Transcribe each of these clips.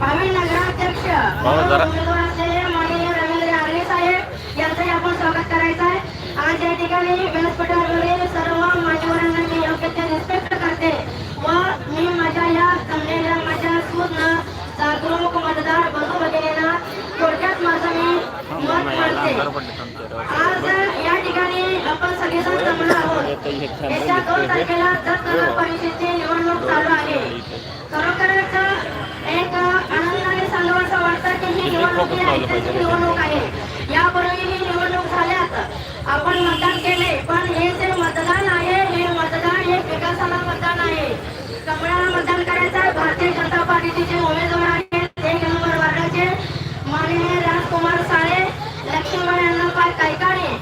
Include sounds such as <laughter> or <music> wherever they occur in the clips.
भावी नगराध्यक्ष उमेदवार असलेले माननीय रवींद्र आर्य साहेब यांचंही आपण स्वागत करायचं आहे. आज या ठिकाणी व्यासपीठावरील सर्व मान्यवरांना मी योग्य ते रिस्पेक्ट करते. व मी माझ्या या जमलेल्या माझ्या सूर्ण जागरूक मतदार बंधू भगिनींना थोडक्यात माझं मी मत मांडते. आज या ठिकाणी आपण सगळेजण जमलो आहोत. येत्या दोन तारखेला जत नगर परिषदेची निवडणूक चालू आहे. खरोखरच निवडणूक ही ऐतिहासिक निवडणूक आहे. यापूर्वी ही निवडणूक झाल्यात आपण मतदान केले पण हे जे मतदान आहे हे मतदान हे विकासाला मतदान आहे. कमळाला मतदान करायचं आहे. भारतीय जनता पार्टीचे जे उमेदवार आहेत एक नंबर वार्डाचे माननीय राजकुमार साळे लक्ष्मीबाई अण्णापाय कायकाडे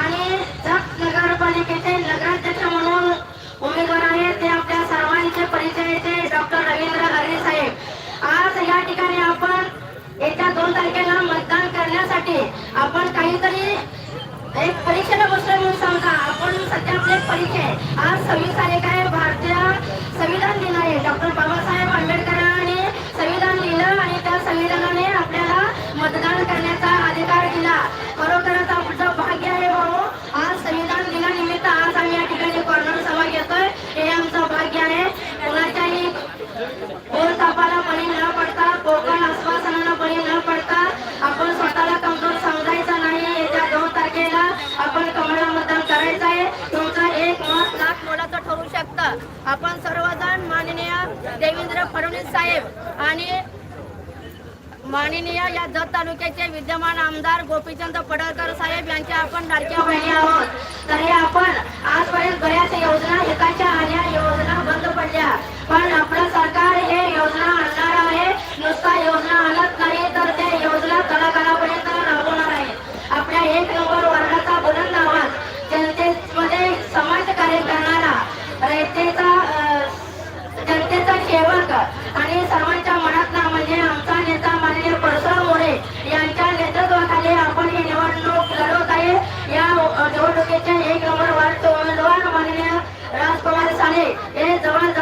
आणि जत नगरपालिकेचे नगराध्यक्ष म्हणून उमेदवार आहेत ते आपल्या सर्वांचे परिचयाचे डॉक्टर रवींद्र हरे साहेब आज या ठिकाणी आपण येत्या दोन तारखेला मतदान करण्यासाठी आपण काहीतरी एक परीक्षेला बसलो म्हणून सांगता. आपण सध्या आपले एक परीक्षा आज सव्वीस तारीख आहे. भारतीय संविधान दिन आहे. डॉक्टर बाबासाहेब आंबेडकरांनी संविधान दिलं आणि त्या संविधानाने आपल्याला मतदान करण्याचा अधिकार दिला खरोखरच आमचं भाग्य आहे भाऊ आज संविधान दिनानिमित्त आज आम्ही या ठिकाणी कॉर्नर सभा घेतोय हे आमचं भाग्य आहे कुणाच्याही बोल तापाला बळी न पडता पोकळ आश्वासनाला बळी न पडता आपण स्वतःला कमजोर समजायचं नाही येत्या दोन तारखेला आपण कमळा मतदान करायचं आहे तुमचं एक मत लाख मोलाचं ठरू शकतं आपण सर्वजण माननीय देवेंद्र फडणवीस साहेब आणि माननीय या जत तालुक्याचे विद्यमान आमदार गोपीचंद पडळकर साहेब यांच्या आपण लाडक्या बहिणी आहोत. तरी आपण आजपर्यंत बऱ्याच योजना एकाच्या आल्या योजना बंद पडल्या. पण आपलं सरकार हे योजना आणणार आहे. नुसता योजना आणत नाही तर ते योजना तळागाळापर्यंत राबवणार आहे. आपल्या एक नंबर वर्गाचा बुलंद आवाज जनतेमध्ये समाज कार्य रयतेचा जनतेचा सेवक आणि सर्वांच्या मनातला म्हणजे आमचा नेता माननीय परसराव मोरे यांच्या नेतृत्वाखाली आपण ही निवडणूक लढवत आहे. या निवडणुकीचे एक नंबर वार्डचे उमेदवार माननीय राजकुमार साने हे जवळजवळ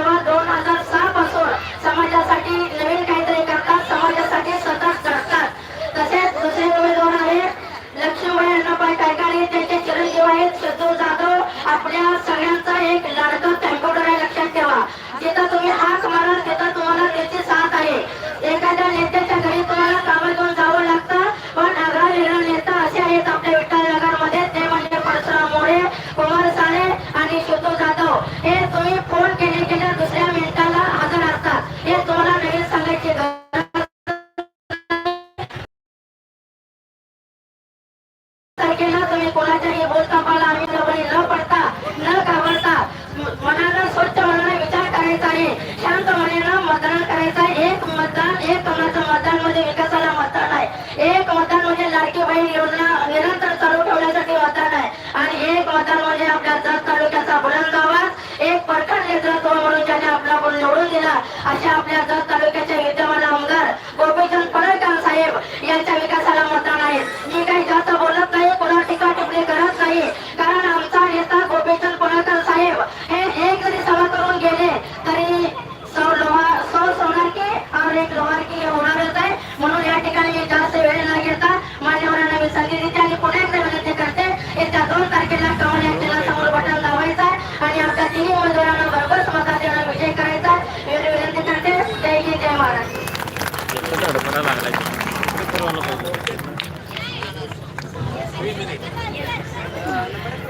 निवडून दिला अशा आपल्या जत तालुक्याचे विद्यमान आमदार गोपीचंद पडळकर साहेब यांच्या विकासाला मतदान आहे मी काही जास्त बोलत नाही कोणा टीका टिप्पणी करत नाही कारण आमचा नेता गोपीचंद पडळकर साहेब हे एक जरी सभा करून गेले तरी सौ लोहार सौ सोनार की और एक लोहार की होणारच आहे म्हणून या ठिकाणी मी जास्त वेळ न घेता मान्यवरांना मी संधी देते आणि पुन्हा एकदा विनंती करते येत्या दोन तारखेला कमल यांच्याला समोर बटन दाबायचं आहे आणि आपल्या तिन्ही उमेदवारांना भरघोस मताधिक्याने विजय करायचा आहे एवढी विनंती करते जय हिंद जय महाराष्ट्र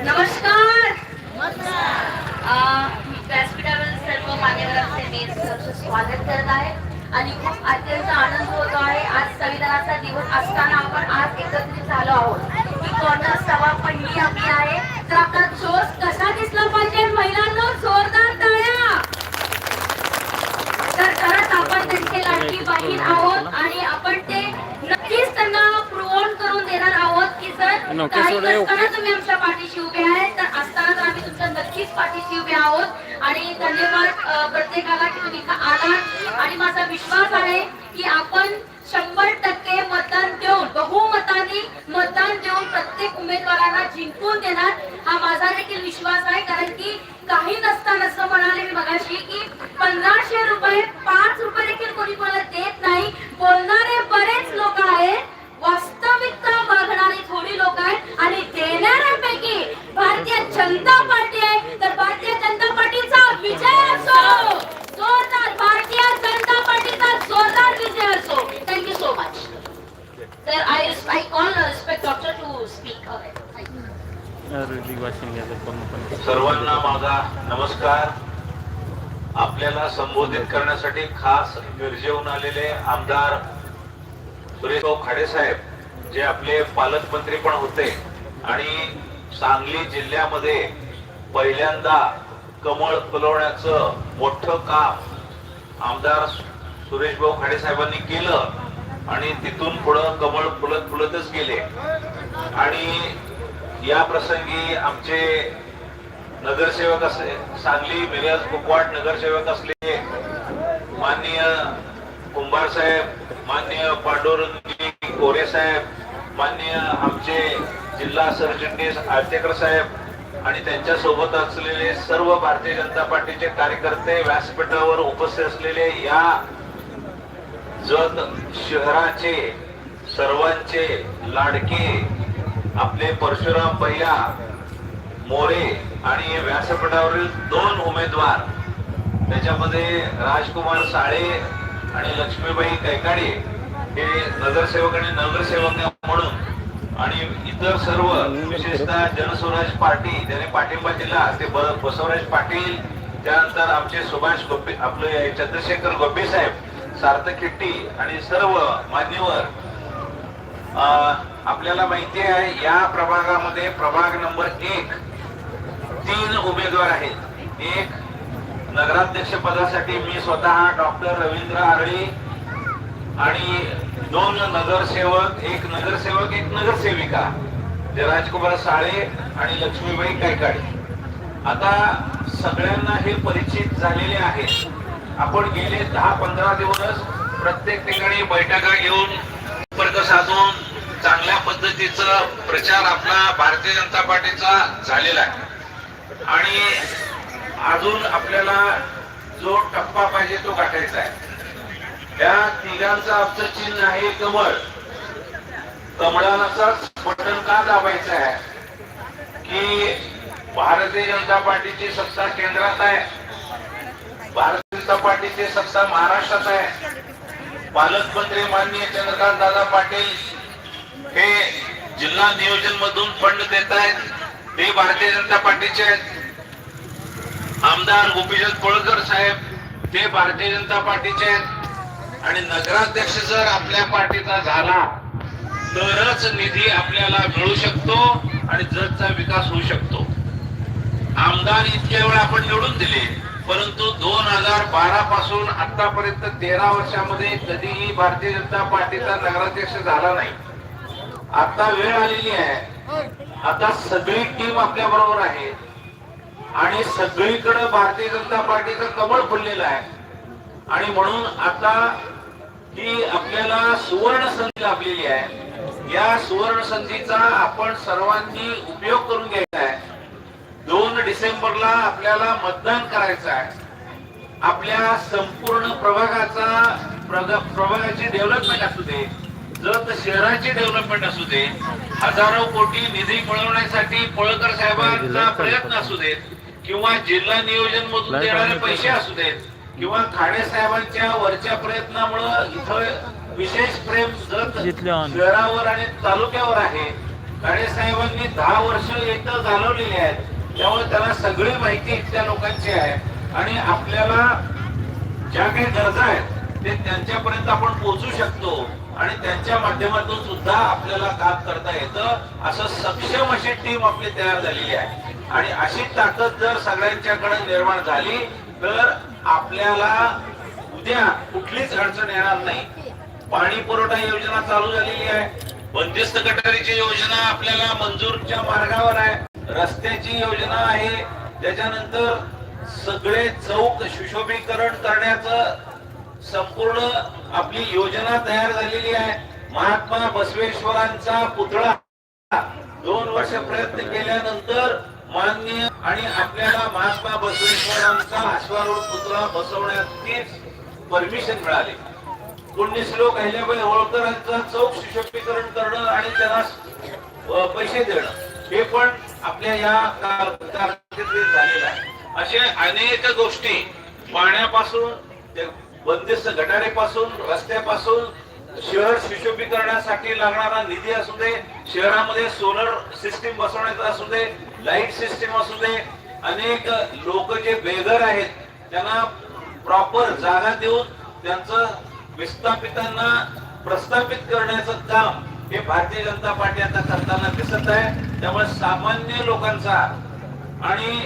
नमस्कार. व्यासपीठावर सर्व मान्यवरांचे मी स्वागत करत आहे. आणि खूप अत्यंत आनंद होतो आहे. आज संविधानाचा दिवस असताना आपण आज एकत्रित झालो आहोत. ही कॉर्नर सभा पहिली आपली आहे. तर आपला जोश कसा दिसला पाहिजे महिलांना जोरदार टाळ्या तर खरंच आपण त्यांची लाडकी बहीण आहोत आणि आपण ते नक्कीच त्यांना प्रूव्ह करून देणार आहोत की जर नोके काही सोडा, ओके. नसताना तुम्ही आमच्या पाठीशी उभे तर असताना तर आम्ही तुमच्या नक्कीच पाठीशी उभे आहोत. आणि धन्यवाद प्रत्येकाला की तुम्ही आलात. आणि माझा विश्वास आहे की आपण शंभर टक्के मतदान देऊन बहुमताने मतदान देऊन प्रत्येक उमेदवारांना जिंकून देणार हा माझा देखील विश्वास आहे. कारण की काही नसताना असं म्हणाले मी मगाशी की पाच रुपये देखील कोणी कोणाला देत नाही बोलणारे बरेच लोक आहेत वास्तविकता मागणारी थोडी लोक आहेत आणि देणाऱ्यांपैकी भारतीय जनता पार्टी आहे तर भारतीय जनता पार्टीचा विजय असो जोरदार भारतीय जनता पार्टीचा जोरदार विजय असो थँक्यू सो मच तर I I call respect doctor to speak ready washing घ्यायचं पूर्णपणे सर्वांना माझा नमस्कार. आपल्याला संबोधित करण्यासाठी खास मिरजेहून आलेले आमदार सुरेशभाऊ खाडे साहेब जे आपले पालकमंत्री पण होते आणि सांगली जिल्ह्यामध्ये पहिल्यांदा कमळ फुलवण्याचं मोठं काम आमदार सुरेशभाऊ खाडे साहेबांनी केलं आणि तिथून पुढं कमळ फुलत फुलतच गेले. आणि या प्रसंगी आमचे नगरसेवक असले सांगली मिरज कुपवाड नगरसेवक असलेले माननीय कुंभार साहेब माननीय पांडुरंगी कोरे साहेब माननीय आमचे जिल्हा सरचिटणीस आळतेकर साहेब आणि त्यांच्यासोबत असलेले सर्व भारतीय जनता पार्टीचे कार्यकर्ते व्यासपीठावर उपस्थित असलेले या जत शहराचे सर्वांचे लाडके आपले परशुराम भैया मोरे आणि व्यासपीठावरील दोन उमेदवार त्याच्यामध्ये राजकुमार साळे आणि लक्ष्मीबाई कैकाडे हे नगरसेवक आणि नगरसेवक म्हणून आणि इतर सर्व विशेषतः जनस्वराज पार्टी ज्याने पाठिंबा दिला ते बसवराज पाटील त्यानंतर आमचे सुभाष गोपे आपले चंद्रशेखर गोपी साहेब सार्थक किट्टी आणि सर्व मान्यवर. अं, आपल्याला माहिती आहे या प्रभागामध्ये प्रभाग नंबर एक तीन उमेदवार आहेत. एक नगराध्यक्ष पदासाठी मी स्वतः डॉक्टर रवींद्र आरळी आणि दोन नगरसेवक एक नगरसेवक एक नगरसेविका जे राजकुमार साळे आणि लक्ष्मीबाई कायकाडे आता सगळ्यांना हे परिचित झालेले आहे आपण गेले दहा पंधरा दिवस प्रत्येक ठिकाणी बैठका घेऊन संपर्क साधून चांगल्या पद्धतीचा प्रचार आपला भारतीय जनता पार्टीचा झालेला आहे. आणि अजून आपल्याला जो टप्पा पाहिजे तो गाठायचा आहे. या तिघांचा आमचं चिन्ह आहे कमळ. कमळाचा बटन का दाबायचं आहे? की भारतीय जनता पार्टीची सत्ता केंद्रात आहे? भारतीय जनता पार्टीची सत्ता महाराष्ट्रात आहे? पालकमंत्री माननीय चंद्रकांत दादा पाटील हे जिल्हा नियोजन मधून फंड देत आहेत. ते भारतीय जनता पार्टीचे आमदार गोपीचंद पळकर साहेब ते भारतीय जनता पार्टीचे आहेत आणि नगराध्यक्ष जर आपल्या पार्टीचा झाला तरच निधी आपल्याला मिळू शकतो आणि जगचा विकास होऊ शकतो. आमदार इतक्या वेळा आपण निवडून दिले परंतु दोन हजार बारा पासून आतापर्यंत तेरा वर्षामध्ये कधीही भारतीय जनता पार्टीचा नगराध्यक्ष झाला नाही. आता वेळ आलेली आहे. आता सगळी टीम आपल्या बरोबर आहे. आणि सगळीकडे भारतीय जनता पार्टीचं कमळ फुललेलं आहे. आणि म्हणून आता ही आपल्याला सुवर्ण संधी लाभलेली आहे. या सुवर्ण संधीचा आपण सर्वांनी उपयोग करून घ्यायचा आहे. दोन डिसेंबरला आपल्याला मतदान करायचं आहे. आपल्या संपूर्ण प्रभागाचा प्रभागाची डेव्हलपमेंट असू दे जत शहराची डेव्हलपमेंट असू दे हजारो कोटी निधी मिळवण्यासाठी पळकर साहेबांचा प्रयत्न असू देत किंवा जिल्हा नियोजन मधून देणारे पैसे असू देत किंवा खाडे साहेबांच्या वरच्या प्रयत्नामुळं इथं विशेष प्रेम जत. शहरावर आणि तालुक्यावर आहे. खाडे साहेबांनी दहा वर्ष इथं घालवलेली आहेत त्यामुळे त्यांना सगळी माहिती इथल्या लोकांची आहे. आणि आपल्याला ज्या काही गरजा आहेत ते त्यांच्यापर्यंत आपण पोहोचू शकतो. आणि त्यांच्या माध्यमातून सुद्धा आपल्याला काम करता येतं. असं सक्षम अशी टीम आपली तयार झालेली आहे. आणि अशी ताकद जर सगळ्यांच्याकडे निर्माण झाली तर आपल्याला उद्या कुठलीच अडचण येणार नाही. पाणी पुरवठा योजना चालू झालेली आहे. बंदिस्त गटारीची योजना आपल्याला मंजूरच्या मार्गावर आहे. रस्त्याची योजना आहे. त्याच्यानंतर सगळे चौक सुशोभीकरण करण्याचं संपूर्ण आपली योजना तयार झालेली आहे. महात्मा बसवेश्वरांचा पुतळा दोन वर्ष प्रयत्न केल्यानंतर मान्य आणि आपल्याला महात्मा बसवेश्वरांचा अश्वारूढ पुतळा बसवण्याचीच परमिशन मिळाली. पुण्यश्लोक अहिल्याबाई होळकरांचा चौक सुशक्तीकरण करणं आणि त्यांना पैसे देणं हे पण आपल्या या कारकिर्दीत झालेलं आहे. अशा अनेक गोष्टी पाण्यापासून बंदिस्त गटारीपासून रस्त्यापासून शहर सुशोभीकरणासाठी लागणारा निधी असू दे शहरामध्ये सोलर सिस्टीम बसवण्याचा असू दे लाइट सिस्टीम असू दे अनेक लोक जे बेघर आहेत त्यांना प्रॉपर जागा देऊन त्यांचं विस्थापितांना प्रस्थापित करण्याचं काम हे भारतीय जनता पार्टी आता करताना दिसत आहे. त्यामुळे सामान्य लोकांचा आणि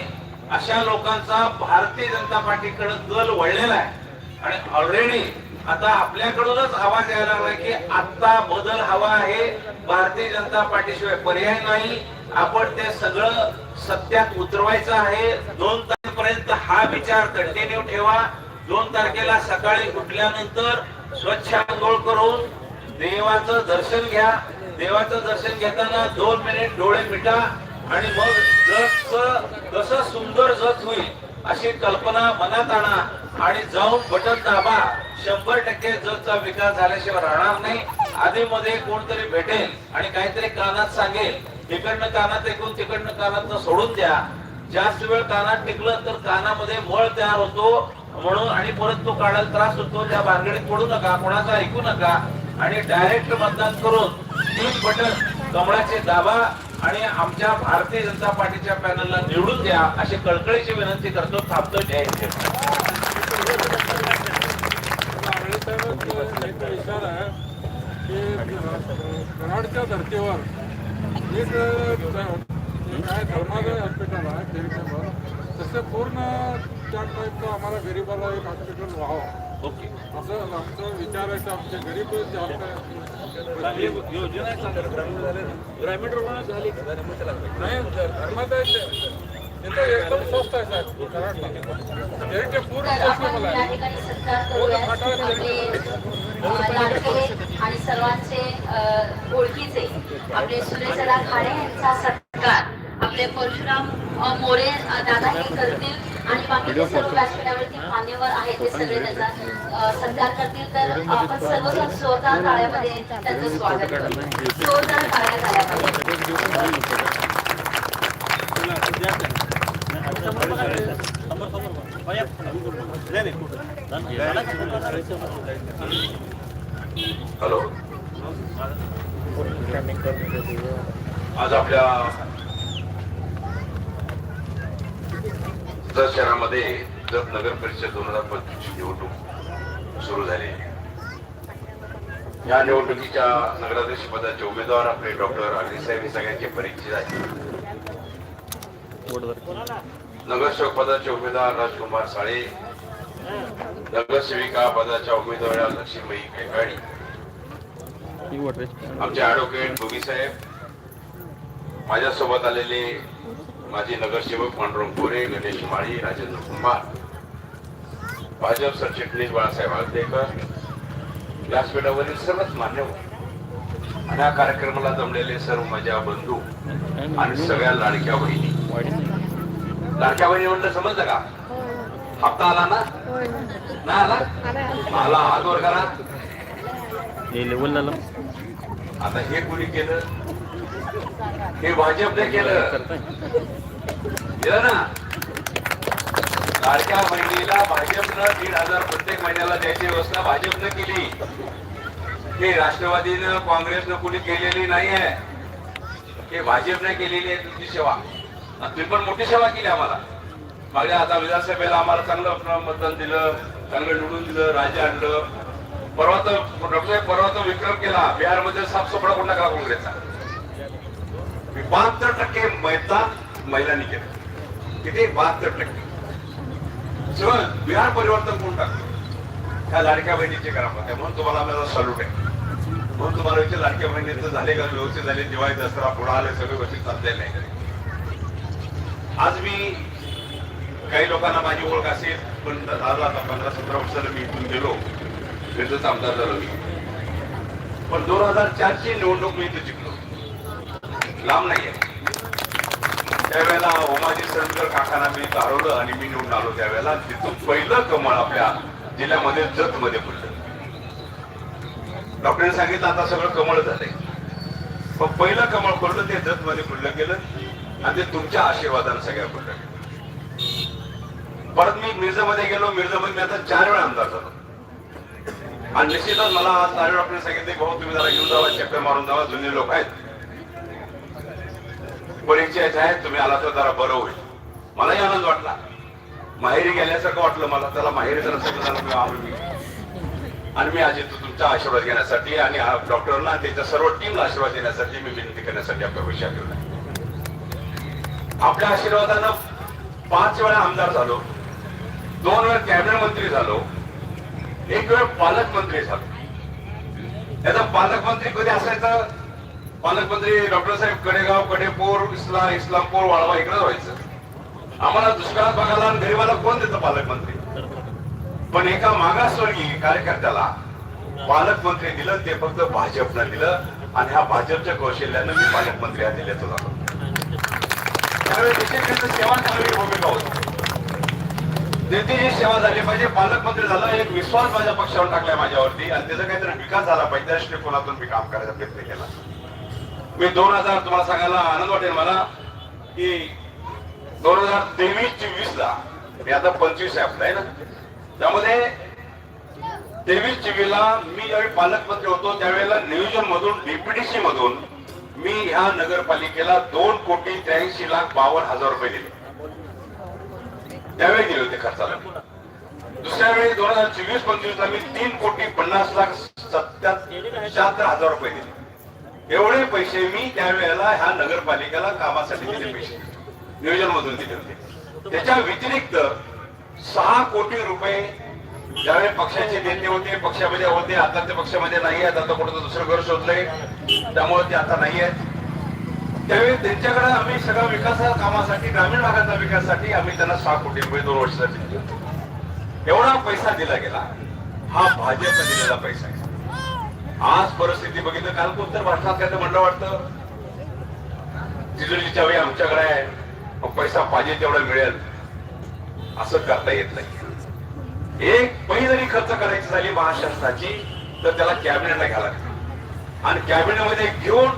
अशा लोकांचा भारतीय जनता पार्टीकडे कल वळलेला आहे. आणि ऑलरेडी आता आपल्याकडूनच आवाज यायला लागला की आता बदल हवा आहे. भारतीय जनता पार्टीशिवाय पर्याय नाही. आपण ते सगळं सत्यात उतरवायचं आहे. दोन तारखेपर्यंत हा विचार कंटिन्यू ठेवा. दोन तारखेला सकाळी उठल्यानंतर स्वच्छ आंघोळ करून देवाचं दर्शन घ्या. देवाचं दर्शन घेताना दोन मिनिट डोळे मिटा. आणि मग जगच कसं सुंदर जग होईल. अशी कल्पना मनात आणा आणि जाऊन बटन दाबा. शंभर टक्के जगचा विकास झाल्याशिवाय राहणार नाही. आधी मध्ये कोणतरी भेटेल आणि काहीतरी कानात सांगेल. इकडनं कानात ऐकून तिकडनं कानात सोडून द्या. जास्त वेळ कानात टिकलं तर कानामध्ये मळ तयार होतो. म्हणून आणि परत तो काढायला त्रास होतो. त्या भानगडीत पडू नका कोणाचा ऐकू नका. आणि डायरेक्ट मतदान करून तीन बटन कमळाचे दाबा. आणि आमच्या भारतीय जनता पार्टीच्या पॅनलला निवडून द्या अशी कळकळीची विनंती करतो. थांबतो जय आहे की कराडच्या धर्तीवर एक काय धर्मादाय हॉस्पिटल आहे चॅरिटेबल तसं पूर्ण त्या टाईपचं आम्हाला गरीबाला एक हॉस्पिटल व्हावं ओके असं आमचं विचार आहे आमचे गरीब जास्त ग्रामीण रुग्णालय झाली नाही एकदम स्वस्त आहे साहेब पूर्ण आहे आणि सर्वांचे ओळखीचे आपले सुरेशदा खाडे यांचा सत्कार. आपले परशुराम मोरे दादा हे करतील. आणि बाकीचे सर्व व्यासपीठावरती मान्यवर आहेत ते सगळे त्याचा सत्कार करतील तर आपण सर्वजण जोरदार त्यांचं स्वागत करू जोरदार हॅलो आज आपल्या जत शहरामध्ये जत नगर परिषद दोन हजार पंचवीस निवडणूक सुरू झाली. या निवडणुकीच्या नगराध्यक्ष पदाचे उमेदवार आपले डॉक्टर अनिल साहेब हे सगळ्यांचे परिचित आहेत. नगरसेवक पदाचे उमेदवार राजकुमार साळे नगरसेविका पदाच्या उमेदवार लक्ष्मीबाई कैकाडी आमचे ऍडव्होकेट गोगी साहेब माझ्यासोबत आलेले माजी नगरसेवक पांडुरंग गोरे गणेश माळी राजेंद्र कुंभार भाजप सरचिटणीस बाळासाहेब आळतेकर व्यासपीठावरील सर्वच मान्यवर आणि या कार्यक्रमाला जमलेले सर्व माझ्या बंधू आणि सगळ्या लाडक्या बहिणी लाडक्या बहिणी म्हणलं समजलं का? हप्ता आला ना? ना आला? आला हात वर करा. हे झालं आता हे कोणी केलं? हे भाजपने केलं केलं. ना लाडक्या बहिणीला भाजपनं दीड हजार प्रत्येक महिन्याला द्यायची व्यवस्था भाजपनं केली. हे राष्ट्रवादीनं काँग्रेसनं कुणी केलेली नाही आहे हे भाजपने केलेली आहे तुमची सेवा. तुम्ही पण मोठी सेवा केली आम्हाला. मागे आता विधानसभेला आम्हाला चांगलं मतदान दिलं चांगलं निवडून दिलं राज्य आणलं. परवा तर डॉक्टर साहेब परवा तर विक्रम केला. बिहारमध्ये साफसफाई कोण टाकला काँग्रेसचा बहात्तर टक्के मैदान महिलांनी केलं. किती बहात्तर टक्के सगळं बिहार परिवर्तन कोण टाकलं. ह्या लाडक्या बहिणीचे काम होते म्हणून तुम्हाला माझा सल्यूट आहे. म्हणून तुम्हाला विचार लाडक्या बहिणीचं झाले का? व्यवस्थित झाले. दिवाळी दसरा पुढे आले सगळे व्यवस्थित चालले नाही. आज मी काही लोकांना माझी ओळख असेल पण झालं आता पंधरा सतरा वर्षाला मी इथून गेलो. मिरजचा आमदार झालो मी. पण दोन हजार चारची निवडणूक मी इथे जिंकलो. लांब नाहीये. त्यावेळेला ओमाजी सरंकर काकांना मी इथं आणि मी निवडून आलो त्यावेळेला. तिथून पहिलं कमळ आपल्या जिल्ह्यामध्ये जत मध्ये पडलं सांगितलं आता सगळं कमळ झालंय. पण पहिलं कमळ पडलं ते जत मध्ये फुललं गेलं आणि ते तुमच्या आशीर्वादानं सगळ्या फुटलं गेलं. परत मी मिर्झामध्ये गेलो मिर्झामध्ये मी आता चार वेळा आमदार झालो. आणि निश्चितच मला चार डॉक्टरांनी सांगितले भाऊ तुम्ही जरा घेऊन जावा चक्कर मारून जावा जुने लोक आहेत. परिचयाचे आहेत तुम्ही आला तर जरा बरं होईल. मलाही आनंद वाटला. माहेरी गेल्यासारखं वाटलं मला. त्याला माहेरी जरा सगळं झालं? मी आलो आणि मी आज येतो तुमचा आशीर्वाद घेण्यासाठी आणि डॉक्टरना त्याच्या सर्व टीमला आशीर्वाद देण्यासाठी मी विनंती करण्यासाठी आपल्या विषया केला आपल्या आशीर्वादानं पाच वेळा आमदार झालो. दोन वेळा कॅबिनेट मंत्री झालो. एक वेळ पालकमंत्री झालो. त्याचा पालकमंत्री कधी असायचा? पालकमंत्री डॉक्टर साहेब कडेगाव कडेपूर इस्ला इस्लामपूर वाळवा इकडे व्हायचं आम्हाला दुष्काळात बघायला आणि गरीबाला कोण देतं पालकमंत्री? पण एका मागासवर्गीय कार्यकर्त्याला पालकमंत्री दिलं ते फक्त भाजपनं दिलं आणि ह्या भाजपच्या कौशल्यानं मी पालकमंत्री हा तुला झालो सेवा चांगली भूमिका होती. नेत्याची सेवा झाली पाहिजे पालकमंत्री झालं एक विश्वास माझ्या पक्षावर टाकलाय माझ्यावरती आणि त्याचा काहीतरी विकास झाला पाहिजे त्या दृष्टिकोनातून मी काम करायचा प्रयत्न केला. मी दोन हजार तुम्हाला सांगायला आनंद वाटेल मला की दोन हजार तेवीस चोवीस ला मी आता पंचवीस आहे आहे ना? त्यामध्ये तेवीस चोवीस ला मी ज्यावेळी पालकमंत्री होतो त्यावेळेला नियोजन मधून डीपीडीसी मधून मी ह्या नगरपालिकेला दोन कोटी त्र्याऐंशी लाख बावन्न हजार रुपये दिले. त्यावेळी दिले होते खर्चाला. दुसऱ्या वेळी दोन हजार चोवीस पंचवीस ला मी तीन कोटी पन्नास लाख सत्याहत्तर शहात्तर हजार रुपये दिले. एवढे पैसे मी त्यावेळेला ह्या नगरपालिकेला कामासाठी दिले पैसे. नियोजन मधून दिले होते. त्याच्या व्यतिरिक्त सहा कोटी रुपये ज्यावेळी पक्षाचे नेते होते पक्षामध्ये होते आता ते पक्षामध्ये नाही आहेत आता कुठं दुसरं घर शोधलंय त्यामुळे ते आता नाही आहेत त्यावेळी त्यांच्याकडे आम्ही सगळ्या विकासा कामासाठी ग्रामीण भागाच्या विकासासाठी आम्ही त्यांना सहा कोटी रुपये दोन वर्षासाठी दिले होते. एवढा पैसा दिला गेला. हा भाजपचा दिलेला पैसा आहे. आज परिस्थिती बघितलं काल उत्तर भाषणात काय म्हणलं वाटतं? तिजोरीची चावी आमच्याकडे आहे. मग पैसा पाहिजे तेवढा मिळेल. असं करता येत नाही. एक पै जरी खर्च करायची झाली महाशासनाची तर त्याला कॅबिनेटला घ्यायला लागतं. आणि कॅबिनेटमध्ये घेऊन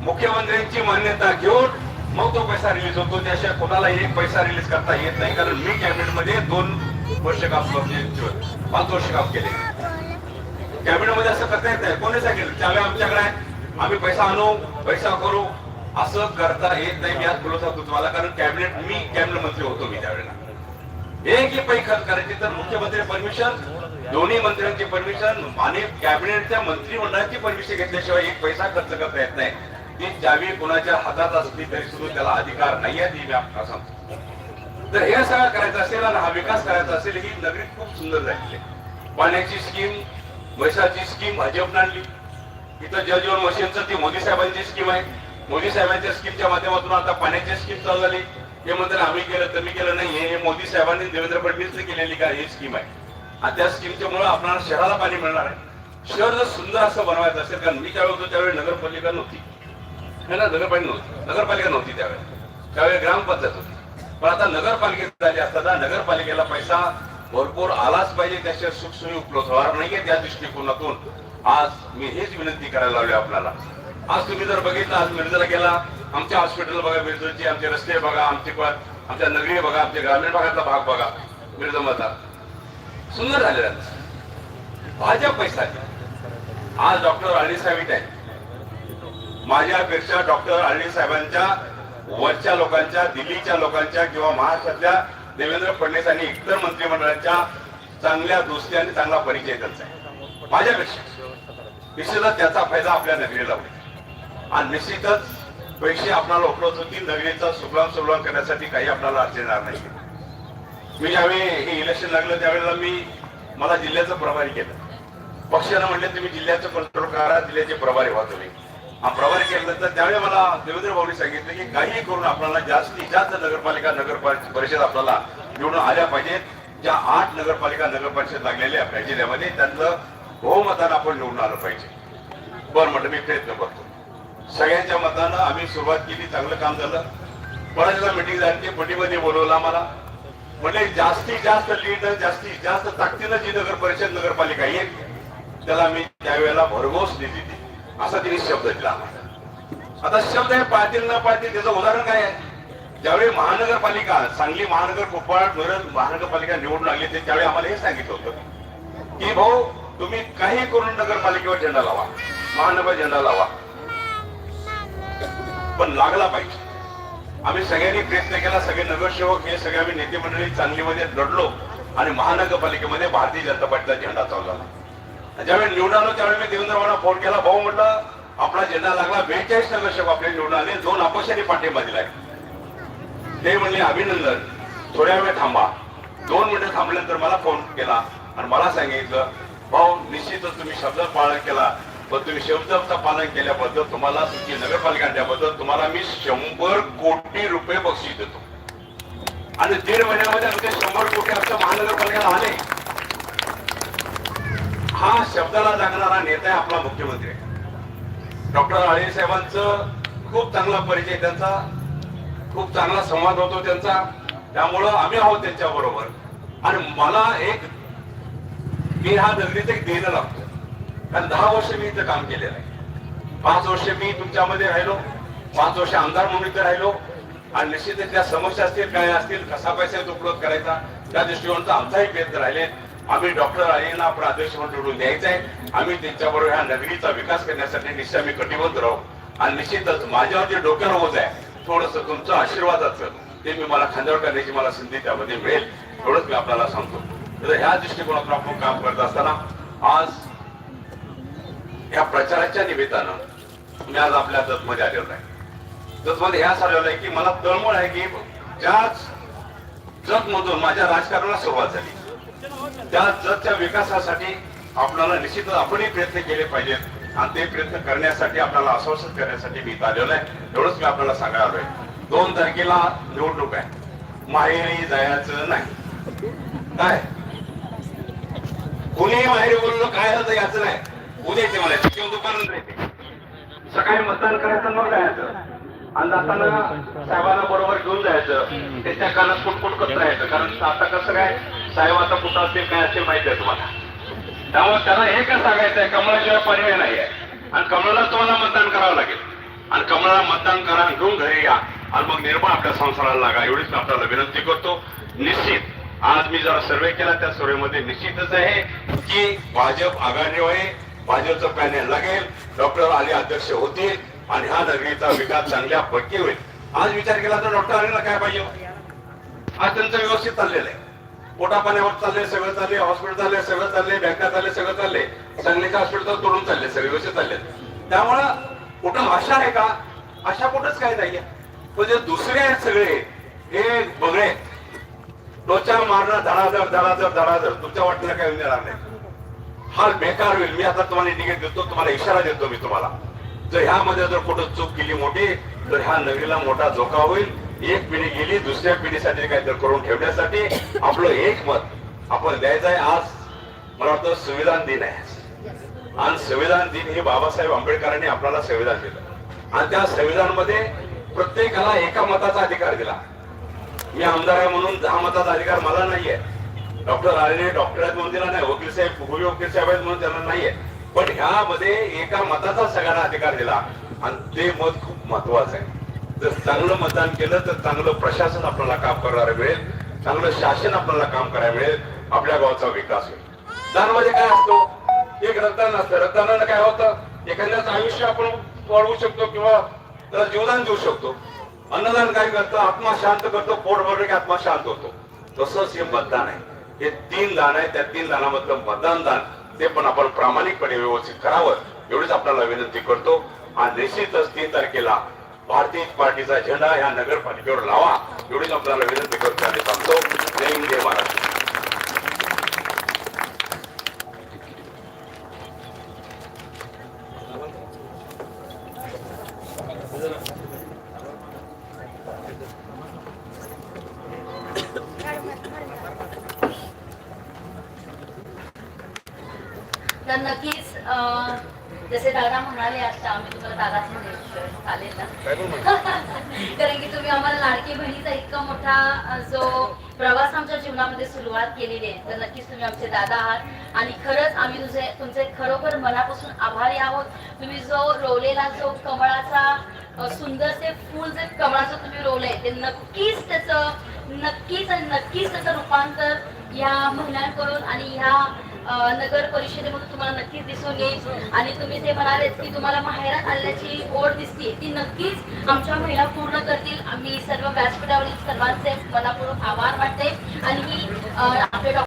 मुख्यमंत्र्यांची मान्यता घेऊन मग तो पैसा रिलीज होतो. त्याशिवाय कोणाला एक पैसा रिलीज करता येत नाही. कारण मी कॅबिनेटमध्ये दोन वर्ष काम पाच वर्ष काम केले. कॅबिनेटमध्ये असं करता येत नाही कोणी सांगितलं? त्यावेळी आमच्याकडे आहे. आम्ही पैसा आणू पैसा करू. असं करता येत नाही मी आज बोलत होतो तुम्हाला कारण कॅबिनेट मी कॅबिनेट मंत्री होतो मी त्यावेळेला. एक ही पै खर्च करायची तर मुख्यमंत्री परमिशन दोन्ही मंत्र्यांची परमिशन आणि कॅबिनेटच्या मंत्रिमंडळाची परमिशन घेतल्याशिवाय एक पैसा खर्च करता येत नाही. ती चावी कोणाच्या हातात असली तरी सुद्धा त्याला अधिकार नाही आहे ती मी आपल्याला सांगतो. तर हे सगळं करायचं असेल आणि हा विकास करायचा असेल ही नगरी खूप सुंदर झालेली आहे. पाण्याची स्कीम वैशाची स्कीम भाजपनं आणली. इथं जलजीवन मशीनचं ती मोदी साहेबांची स्कीम आहे. मोदी साहेबांच्या स्कीमच्या माध्यमातून आता पाण्याची स्कीम चालू झाली. हे म्हणतात आम्ही केलं तर मी केलं नाही. हे मोदी साहेबांनी देवेंद्र फडणवीसने केलेली का ही स्कीम आहे. आणि त्या स्कीमच्या मुळे आपल्याला शहराला पाणी मिळणार आहे. शहर जर सुंदर असं बनवायचं असेल कारण मी त्यावेळी होतो त्यावेळी नगरपालिका नव्हती. नाही ना नगरपालिका नव्हती. नगरपालिका नव्हती त्यावेळी. त्यावेळी ग्रामपंचायत होती. पण आता नगरपालिकेत झाली असताना नगरपालिकेला पैसा भरपूर आलाच पाहिजे त्याच्या सुखसोयी उपलब्ध होणार नाहीये त्या दृष्टिकोनातून. आज मी हेच विनंती करायला लावली आपल्याला. आज तुम्ही जर बघितलं आज मिरजला गेला आमच्या हॉस्पिटल बघा मिरजची आमचे रस्ते बघा आमचे आमच्या नगरी बघा आमच्या ग्रामीण भागातला भाग बघा मिरजमधला सुंदर झालेला आहे. भाजप पैसा आज डॉक्टर अळी साहेब इथे माझ्यापेक्षा डॉक्टर अळी साहेबांच्या वरच्या लोकांच्या दिल्लीच्या लोकांच्या किंवा महाराष्ट्रातल्या देवेंद्र फडणवीस आणि इतर मंत्रिमंडळाच्या चांगल्या दोस्ती आणि चांगला परिचय त्यांचा आहे. माझ्यापेक्षा. निश्चितच त्याचा फायदा आपल्या नगरीला होईल. आणि निश्चितच पैसे आपल्याला उपलब्ध होतील. नगरीचा सुगलाम सुगलाम करण्यासाठी काही आपल्याला अडचण येणार नाही. मी ज्यावेळी हे इलेक्शन लागलं त्यावेळेला मी मला जिल्ह्याचं प्रभारी केलं. पक्षानं म्हणले तुम्ही जिल्ह्याचं कंट्रोल करा जिल्ह्याचे प्रभारी व्हा तुम्ही. हा प्रभारी केलं तर त्यावेळी मला देवेंद्र भाऊनी सांगितलं की काही करून आपल्याला जास्तीत जास्त नगरपालिका नगर परिषद आपल्याला निवडून आल्या पाहिजेत. ज्या आठ नगरपालिका नगर परिषद लागलेल्या आपल्या जिल्ह्यामध्ये त्यांचं बहुमतानं आपण निवडून आलं पाहिजे. बरं म्हटलं मी प्रयत्न करतो. सगळ्यांच्या मतानं आम्ही सुरुवात केली चांगलं काम झालं. बऱ्याचदा मिटिंग झाली ते पटीमध्ये बोलवलं आम्हाला. म्हणजे जास्तीत जास्त लीड जास्तीत जास्त ताकदीनं जी नगर परिषद नगरपालिका येईल त्याला मी त्यावेळेला भरघोस निधी दिली. असा तिने शब्द दिला. आता शब्द आहे पाहतील न पाहतील त्याचं उदाहरण काय आहे? ज्यावेळी महानगरपालिका सांगली महानगर कोपाळ मिरज महानगरपालिका निवडून लागली ते त्यावेळी आम्हाला हे सांगितलं होतं की भाऊ तुम्ही काही करून नगरपालिकेवर झेंडा लावा. महानगर झेंडा लावा. पण लागला पाहिजे. आम्ही सगळ्यांनी प्रयत्न केला सगळे नगरसेवक हे सगळे आम्ही नेते मंडळी चांगलीमध्ये लढलो आणि महानगरपालिकेमध्ये भारतीय जनता पार्टीचा झेंडा झाला ज्यावेळी निवडून आलो त्यावेळी मी देवेंद्रवाडा फोन केला. भाऊ म्हटलं आपला झेंडा लागला. बेचाळीस नगरसेवक आपले निवडून आले. दोन अपक्षांनी पाठिंबा दिलाय ते म्हणले अभिनंदन. थोड्या वेळ थांबा. दोन मिनिटं थांबल्यानंतर मला फोन केला आणि मला सांगितलं भाऊ निश्चितच तुम्ही शब्द पालन केला पण तुम्ही शब्दाचं पालन केल्याबद्दल तुम्हाला तुमची नगरपालिका आणल्याबद्दल तुम्हाला मी शंभर कोटी रुपये बक्षीस देतो. आणि दीड महिन्यामध्ये आमचे शंभर कोटी आमच्या महानगरपालिकेला आले. हा शब्दाला जागणारा नेता आहे आपला मुख्यमंत्री. डॉक्टर आळे साहेबांचं खूप चांगला परिचय त्यांचा. खूप चांगला संवाद होतो त्यांचा. त्यामुळं आम्ही आहोत त्यांच्या बरोबर आणि मला एक मी हा नगरीत एक देणं लागतो कारण दहा वर्ष मी इथं काम केलेलं आहे. पाच वर्ष मी तुमच्यामध्ये राहिलो. पाच वर्ष आमदार म्हणून इथं राहिलो. आणि निश्चितच त्या समस्या असतील काय असतील कसा पैसा उपलब्ध करायचा त्या दृष्टिकोनाचा आमचाही प्रयत्न राहिले. आम्ही डॉक्टर आळींना आपण अध्यक्ष म्हणून निवडून द्यायचं आहे. आम्ही त्यांच्याबरोबर ह्या नगरीचा विकास करण्यासाठी निश्चित आम्ही कटिबद्ध राहू. आणि निश्चितच माझ्यावर जे डोक्यावर होत आहे थोडस तुमचं आशीर्वादाचं ते मी मला खांद्यावर करण्याची मला संधी त्यामध्ये मिळेल. एवढंच मी आपल्याला सांगतो. तर ह्या दृष्टिकोनातून आपण काम करत असताना आज या प्रचाराच्या निमित्तानं मी आज आपल्या जतमध्ये आलेलो आहे. जतमध्ये ह्या आलेलो आहे की मला तळमळ आहे की ज्याच जगमधून माझ्या राजकारणाला सुरुवात झाली. त्या जगच्या विकासासाठी आपल्याला निश्चित आपणही प्रयत्न केले पाहिजेत. आणि ते प्रयत्न करण्यासाठी आपल्याला आश्वासन करण्यासाठी मी आलेलो आहे. एवढंच मी आपल्याला सांगायला आलोय. दोन तारखेला निवडणूक आहे. माहेरी जायचं नाही. काय? कुणीही माहेरी बोललो काय झालं याचं नाही. उद्या येते मला किंवा दुपारनंतर येते. सकाळी मतदान करायचं मग जायचं. आणि जाताना साहेबांना बरोबर घेऊन जायचं. त्याच्या कानात कुटकुट करत राहायचं कारण आता कसं काय? साहेबाचा आता कुठं काय असेल माहिती आहे तुम्हाला? त्यामुळे त्याला हे काय सांगायचंय कमळाशिवाय पर्याय नाही आहे. आणि कमळाला तुम्हाला मतदान करावं लागेल. आणि कमळाला मतदान करा घेऊन घरी या. आणि मग निर्माण आपल्या संसाराला लागा. एवढीच मी आपल्याला विनंती करतो. निश्चित. आज मी जरा सर्वे केला त्या सर्वेमध्ये निश्चितच आहे की भाजप आघाडीवर आहे. भाजपचं पॅनेल लागेल. डॉक्टर आले अध्यक्ष होतील. आणि हा नगरीचा विकास चांगल्या पक्की होईल. आज विचार केला तर डॉक्टर आलेला काय पाहिजे? आज त्यांचं व्यवस्थित चाललेलं आहे. पोटापाण्यावर चालले सगळं चालले हॉस्पिटल चालले सगळं चालले बँका चालले सगळं चालले. सांगलीचं हॉस्पिटल तोडून चालले सगळे व्यवस्थित चालले. त्यामुळं कुठं आशा आहे का? आशा कुठंच काय नाहीये. पण जे दुसरे आहेत सगळे हे बघणे टोचा मारणं धडाधड धडाधड धडाधड. तुमच्या वाटेला काही येणार नाही. हाल बेकार होईल. मी आता तुम्हाला इंडिकेट देतो तुम्हाला इशारा देतो मी तुम्हाला. जर ह्यामध्ये जर कुठं चूक केली मोठी तर ह्या नगरीला मोठा धोका होईल. एक पिढी गेली दुसऱ्या पिढीसाठी काहीतरी करून ठेवण्यासाठी आपलं एक मत आपण द्यायचं आहे आज. मला वाटतं संविधान दिन आहे. आणि संविधान दिन हे बाबासाहेब आंबेडकरांनी आपल्याला संविधान दिलं. आणि त्या संविधानामध्ये प्रत्येकाला एका मताचा अधिकार दिला. मी आमदार आहे म्हणून दहा मताचा अधिकार मला नाहीये. डॉक्टर आलेले डॉक्टर आहेत म्हणून दिला नाही वकील साहेब भुवी वकील साहेब आहेत म्हणून त्यांना नाहीये. पण ह्यामध्ये एका मताचा सगळ्यांना अधिकार दिला. आणि ते मत खूप महत्वाचं आहे. जर चांगलं मतदान केलं तर चांगलं प्रशासन आपल्याला काम करायला मिळेल. चांगलं शासन आपल्याला काम करायला मिळेल. आपल्या गावाचा विकास होईल. दानमध्ये काय असतो? एक रक्तदान असतं. रक्तदानानं काय होतं? एखाद्याचं आयुष्य आपण वाढवू शकतो किंवा त्याला जीवदान देऊ शकतो. अन्नदान काय करतं? आत्मा शांत करतो. पोट भरलं की आत्मा शांत होतो. तसंच हे मतदान आहे. हे तीन दान आहे त्या तीन दानामधलं मतदान दान ते पण आपण प्रामाणिकपणे व्यवस्थित करावं. एवढीच आपल्याला विनंती करतो. आणि निश्चितच तीन तारखेला भारतीय पार्टीचा झेंडा ह्या नगरपालिकेवर लावा. एवढीच आपल्याला विनंती करतो आणि सांगतो. जय हिंद जय महाराष्ट्र. तर नक्कीच जसे दादा म्हणाले आता आम्ही तुम्हाला दादाच म्हणायचं चालेल ना <laughs> कारण की तुम्ही आम्हाला लाडकी बहिणीचा इतका मोठा जो प्रवास आमच्या जीवनामध्ये सुरुवात केलेली आहे तर नक्कीच तुम्ही आमचे दादा आहात. आणि खरंच आम्ही तुझे तुमचे खरोखर मनापासून आभारी आहोत. तुम्ही जो रोवलेला जो कमळाचा अं, सुंदरसे फूल जे कमळाचं तुम्ही रोवलंय ते नक्कीच त्याचं नक्कीच आणि नक्कीच त्याचं रूपांतर या महिलांकडून आणि ह्या नगर परिषदेमध्ये तुम्हाला नक्कीच दिसून येईल. आणि तुम्ही जे म्हणालेत की तुम्हाला माहेरात आल्याची ओढ दिसते ती नक्कीच आमच्या महिला पूर्ण करतील. आम्ही सर्व व्यासपीठावरील सर्वांचे मनापूर्वक आभार वाटते आणि ही आपले